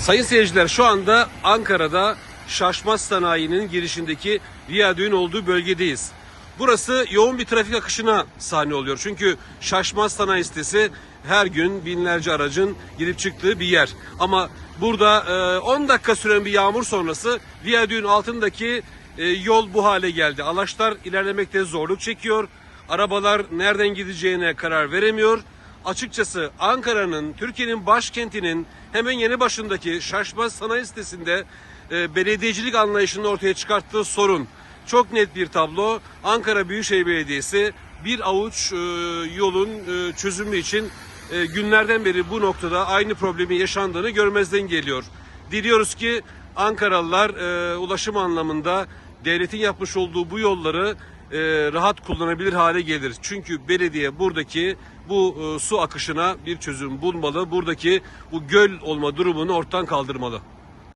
Sayın seyirciler şu anda Ankara'da Şaşmaz Sanayi'nin girişindeki viyadüğün olduğu bölgedeyiz. Burası yoğun bir trafik akışına sahne oluyor. Çünkü Şaşmaz Sanayi sitesi her gün binlerce aracın girip çıktığı bir yer. Ama burada e, 10 dakika süren bir yağmur sonrası viyadüğün altındaki e, yol bu hale geldi. Araçlar ilerlemekte zorluk çekiyor. Arabalar nereden gideceğine karar veremiyor. Açıkçası Ankara'nın, Türkiye'nin başkentinin hemen yanı başındaki Şaşmaz Sanayi sitesinde e, belediyecilik anlayışının ortaya çıkarttığı sorun. Çok net bir tablo. Ankara Büyükşehir Belediyesi bir avuç e, yolun e, çözümü için e, günlerden beri bu noktada aynı problemi yaşandığını görmezden geliyor. Diliyoruz ki Ankaralılar e, ulaşım anlamında devletin yapmış olduğu bu yolları e, rahat kullanabilir hale gelir. Çünkü belediye buradaki bu e, su akışına bir çözüm bulmalı. Buradaki bu göl olma durumunu ortadan kaldırmalı.